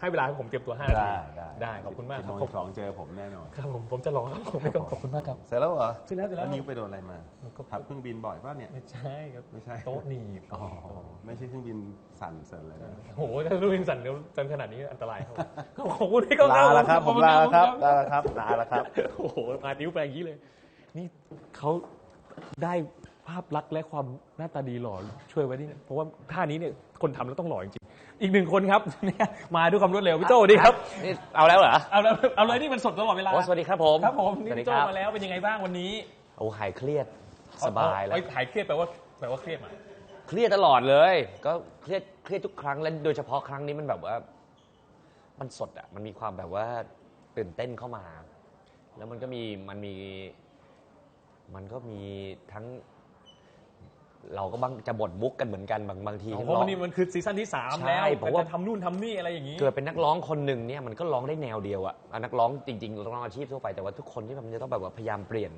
ให้เวลาให้ผมเตรียมตัว5นาทีได้ได้ขอบคุณมากสิบคโมรับงสองเจอผมแน่นอนครับผมผมจะรอครับผมไม่ก็ขอบคุณมากครับ เสร็จแล้วเหรอเสร็จแล้วเสร็จแล้ว นิ้วไปโดนอะไรมามันก็ขับเครื่องบินบ่อยป่ะเนี่ย ไม่ใช่ครับไม่ใช่ โต๊ะหนีบอ๋อไม่ใช่เครื่องบินสั่นเสริญเลยนะ โอ้โหถ้าลูกยิงสั่นเดี๋ยวจนขนาดนี้อันตรายครับขอบคุณที่เขาลาแล้วครับขผอมณลาแล้วครับขอณลาแล้วครับลาแล้วครับ โอ้โหอานิ้วแปลงอย่างนี้เลย นี่เขาได้ภาพลักษณ์และความหน้าตาดีหล่อช่วยไว้นี่เพราะว่าท่านี้เนี่ย คนทำแล้วต้องหล่อจริงๆอีกหนึ่งคนครับเนี่ยมาด้วยความรวดเร็วพี่โจ้สวัสดีครับ นี่เอาแล้วเหรอเอาแล้วเอาเลยนี่มันสดตลอดเวลาโอ้สวัสดีครับผมครับผมสนี่วัสดีพี่โจ้ครับมาแล้วเป็นยังไงบ้างวันนี้โอ้หายเครียดสบายแล้วเอ้หายเครียดแปลว่าแปลว่าเครียดมาเครียดตลอดเลย ก็เครียดเครียดทุกครั้งและโดยเฉพาะครั้งนี้มันแบบว่า มันสดอะมันมีความแบบว่าตื่นเต้นเข้ามา แล้วมันก็มีมันมี มันก็มีทั้ง เราก็บางจะบดมุกกันเหมือนกันบางบางทีเพราะวันนี้มันคือซีซั่นที่สามใช่แล้วเพราะว่า จะทำนู่นทำนี่อะไรอย่างนี้ เกิดเป็นนักร้องคนหนึ่งเนี่ยมันก็ร้องได้แนวเดียวอะอะนักร้องจริงๆนักร้องอาชีพทั่วไปแต่ว่าทุกคนที่มันจะต้องแบบว่าพยายามเปลี่ยน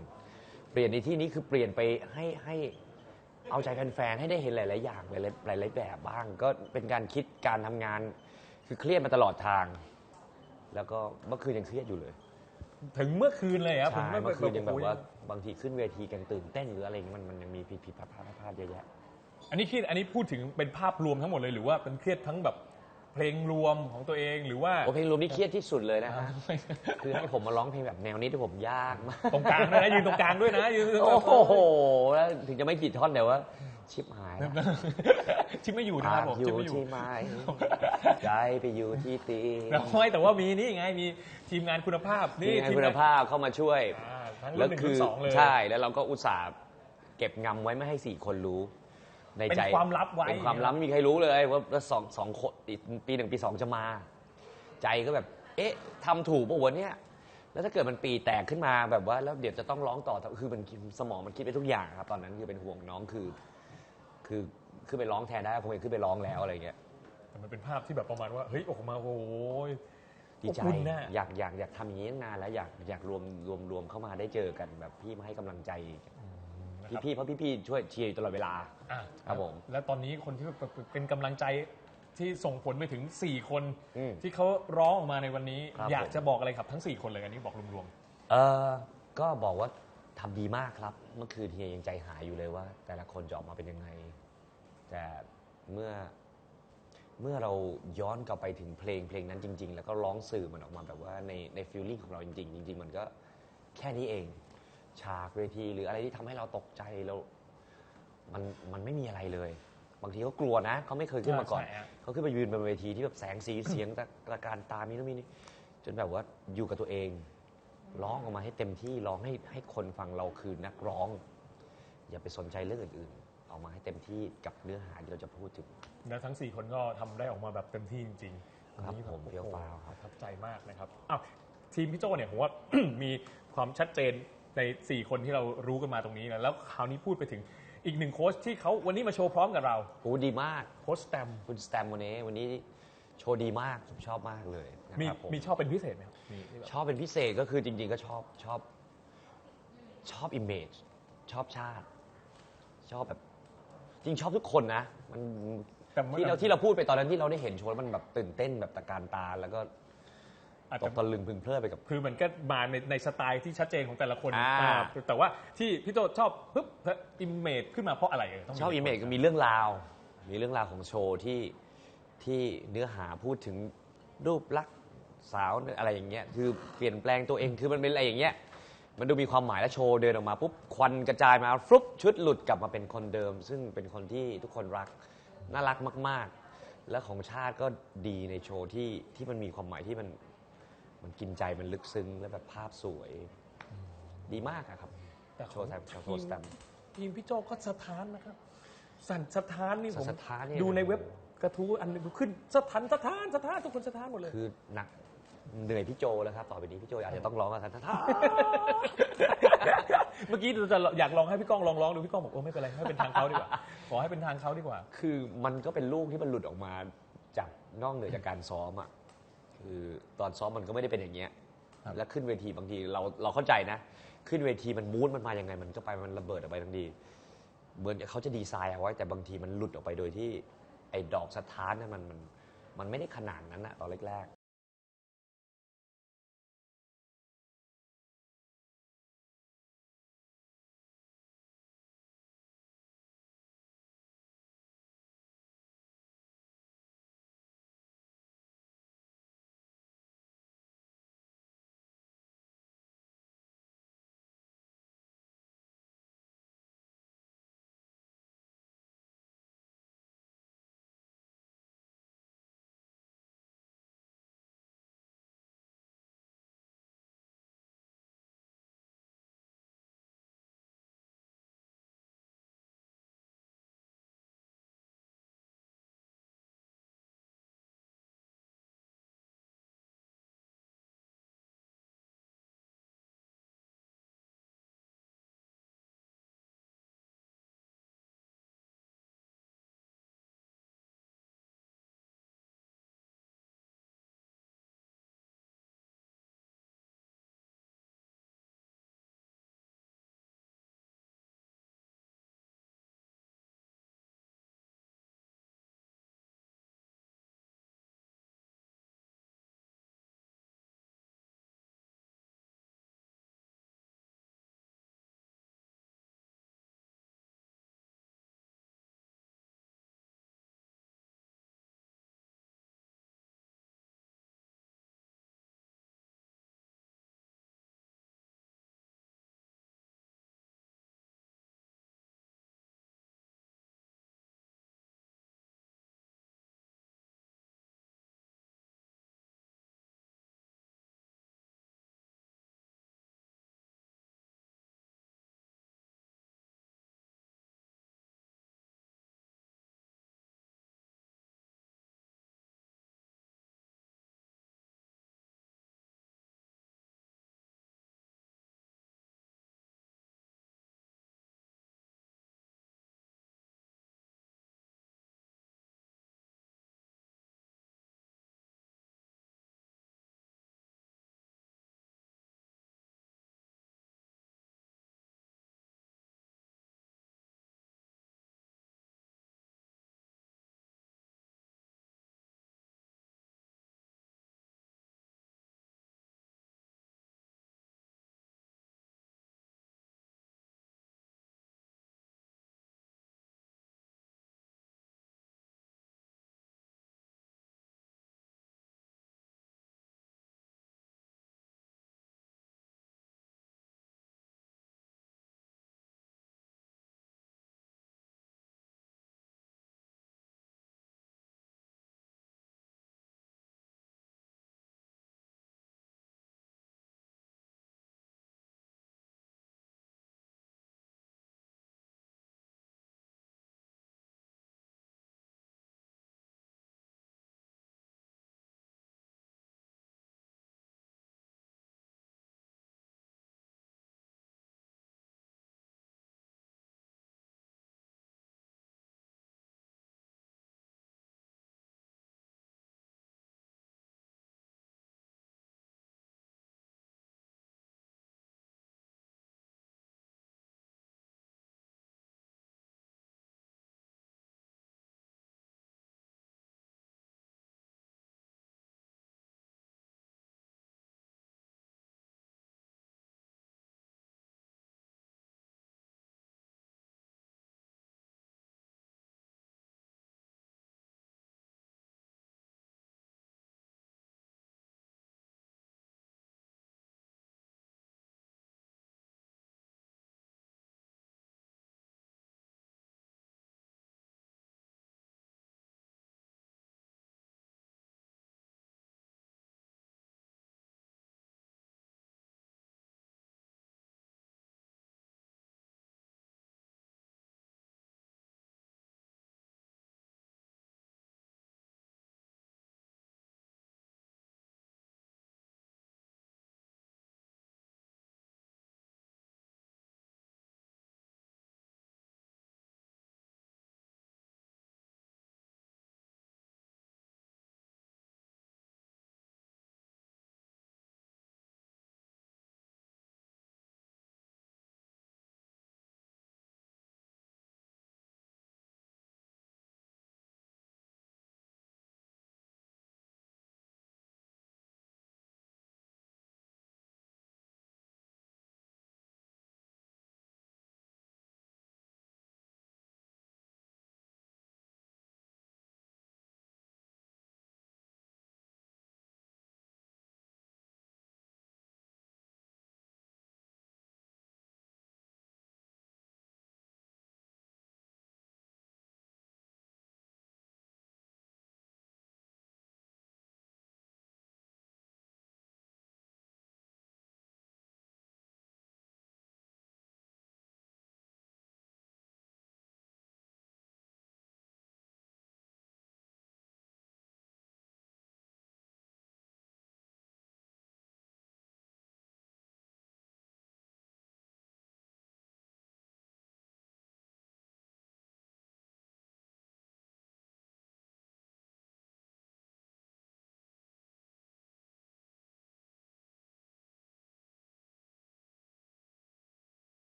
เปลี่ยนในที่นี้คือเปลี่ยนไปให้ให้เอาใจแฟนๆให้ได้เห็นหลายๆอย่างหลายๆหลายๆแบบบ้าง ก็เป็นการคิดการทำงาน คือเครียดมาตลอดทาง แล้วก็เมื่อคืนยังเครียดอยู่เลย ถึงเมื่อคืนเลยครับผมใช่เมื่อคืนยังแบบโโหว่าบางทีขึ้นเวทีกันตื่นเต้นหรืออะไรอย่างเงี้ยมันมันยังมีผิดผิดพลาดพลาดพลาดเยอะแยะอันนี้เครียดอันนี้พูดถึงเป็นภาพรวมทั้งหมดเลยหรือว่าเป็นเครียดทั้งแบบเพลงรวมของตัวเองหรือว่าโอเพลงรวมนี่เครียดที่สุดเลยนะฮะคือให้ผมมาร้องเพลงแบบแนวนี้ที่ผมยากมากตรงกลางด้วยนะยืนตรงกลางด้วยนะยืนโอ้โหแล้วถึงจะไม่ผิดท่อนแต่ว่าชิบหาย แล้วชิมไม่อยู่นะครับผมอชิมยู่ไม่อยู่ที่ไม้ใจไปอยู่ที่ตีแต่ไม่แต่ว่ามีนี่ไงมีทีมงานคุณภาพนี่นี่คุณภาพเข้ามาช่วยอ่าทั้งแล้รุ่วนหนึ่งคืรุ่อนสองเลยใช่แล้วเราก็อุตส่าห์เก็บงำไว้ไม่ให้สี่คนรู้ ในเป็นใจความลับไว้เป็นความลับไม่มีใครรู้เลยว่าสองสองคนอีกปีหนึ่งปีสองจะมา ใจก็แบบ เอ๊ะทำถูกป่ะวะเนี่ยแล้วถ้าเกิดมันปีแตกขึ้นมาแบบว่าแล้วเดี๋ยวจะต้องร้องต่อคือมันสมองมันคิดไปทุกอย่างครับ ตอนนั้นคือเป็นห่วงน้องคือ คือ ขึ้นไปร้องแทนได้คงจะขึ้นไปร้องแล้วอะไรเงี้ยแต่มันเป็นภาพที่แบบประมาณว่าเฮ้ยออกมาโอ้ยดีใจอบอุ่นน่ะอยากอยากอยากทำอย่างนี้ตั้งนานแล้วอยากอยากรวมรวมรวมเข้ามาได้เจอกันแบบพี่มาให้กำลังใจนะครับพี่ๆเพราะพี่ๆช่วยเชียร์อยู่ตลอดเวลาอะครับผมแล้วตอนนี้คนที่แบบเป็นกำลังใจที่ส่งผลไปถึง 4 คนอืมที่เขาร้องออกมาในวันนี้ครับอยากผมจะบอกอะไรครับทั้ง 4 คนเลยอันนี้บอกรวมเออก็บอกว่าทำดีมากครับ เมื่อคืนเฮียยังใจหายอยู่เลยว่า แต่ละคนจะออกมาเป็นยังไง แต่เมื่อเมื่อเราย้อนกลับไปถึงเพลงเพลงนั้นจริง ๆ แล้วก็ร้องสื่อมันออกมาแบบว่าในในฟีลลิ่งของเราจริงๆจริง ๆ มันก็แค่นี้เอง ฉากเวทีหรืออะไรที่ทำให้เราตกใจเรามันมันไม่มีอะไรเลย บางทีเขากลัวนะเขาไม่เคยๆขึ้นมาก่อน ใช่ฮะ เขาขึ้นไปยืนบนเวทีที่แบบแสงสีเสียงตะตระการตามีนู่นมีนี่จนแบบว่าอยู่กับตัวเองร้องออกมาให้เต็มที่ร้องให้ให้คนฟังเราคือนักร้อง อย่าไปสนใจเรื่องอื่นๆ เอามาให้เต็มที่กับเนื้อหาที่เราจะพูดถึง แล้วทั้ง 4 คนก็ทำได้ออกมาแบบเต็มที่จริงๆครับวันนี้ผมโอ้โหเฟี้ยวฟ้าวครับ ประทับใจมากนะครับอ้าวทีมพี่โจเนี่ยผมว่า มีความชัดเจนใน 4 คนที่เรารู้กันมาตรงนี้นะแล้วคราวนี้พูดไปถึงอีกหนึ่งโค้ชที่เขาวันนี้มาโชว์พร้อมกับเราโอ้ดีมาก โค้ชแตมคุณสแตมวันนี้วันนี้โชว์ดีมาก ผมชอบมากเลยนะมีครับผมมีชอบเป็นพิเศษไหมครับมีที่แบบ ชอบเป็นพิเศษก็คือจริง ๆ ก็ชอบชอบ ชอบอิมเมจชอบชาติ ชอบแบบ จริงชอบทุกคนนะ มันแต่มันที่เราที่เราพูดไปตอนนั้นที่เราได้เห็นโชว์แล้วมันแบบตื่นเต้นแบบตะการตาแล้วก็อาจตจะกตะลึงพึงเพลิดไปกับ คือมันก็มาในในสไตล์ที่ชัดเจนของแต่ละคนอ่า อ่าแต่ว่าที่พี่โจชอบปึ๊บอิมเมจขึ้นมาเพราะอะไรเอ่ยต้งชอบอิมเมจก็มีเรื่องราว มีเรื่องราวของโชว์ที่ที่เนื้อหาพูดถึงรูปลักษณ์สาวอะไรอย่างเงี้ย คือเปลี่ยนแปลงตัวเอง คือมันเป็นอะไรอย่างเงี้ย มันดูมีความหมายและโชว์เดินออกมาปุ๊บควันกระจายมาฟลุปชุดหลุดกลับมาเป็นคนเดิม ซึ่งเป็นคนที่ทุกคนรักน่ารักมาก ๆ และของชาติก็ดีในโชว์ที่ที่มันมีความหมายที่มันมันกินใจมันลึกซึ้งและแบบภาพสวย ดีมากอะครับแต่โชว์แซมโชว์สแตมป์ทีมพี่โจก็สถานนะครับ สั่นสถานนี่ผมสถานเนี่ยดูในเว็บกระทู้อันหนึงขึ้นสถานสถานสถานทุกคนสถานหมดเลย คือหนัก เหนื่อยพี่โจแล้วครับต่อไปนี้พี่โจอาจจะต้องร้องกับท่านท่าเมื่อกี้เราจะอยากลองให้พี่ก้องลองร้องดูพี่ก้องบอกโอ้ไม่เป็นไรให้เป็นทางเขาดีกว่าขอให้เป็นทางเขาดีกว่า คือมันก็เป็นลูกที่มันหลุดออกมาจากนอกเหนือจากการซ้อมอะคือตอนซ้อมมันก็ไม่ได้เป็นอย่างเงี้ยครับแล้วขึ้นเวทีบางทีเราเราเข้าใจนะ ขึ้นเวทีมันมูดมันมายังไง มันก็ไปมันระเบิดออกไปทันทีเหมือนเขาจะดีไซน์เอาไว้แต่บางทีมันหลุดออกไปโดยที่ ไอ้ดอกสถานนั่นมันมันมันไม่ได้ขนาดนั้นอะตอนแรก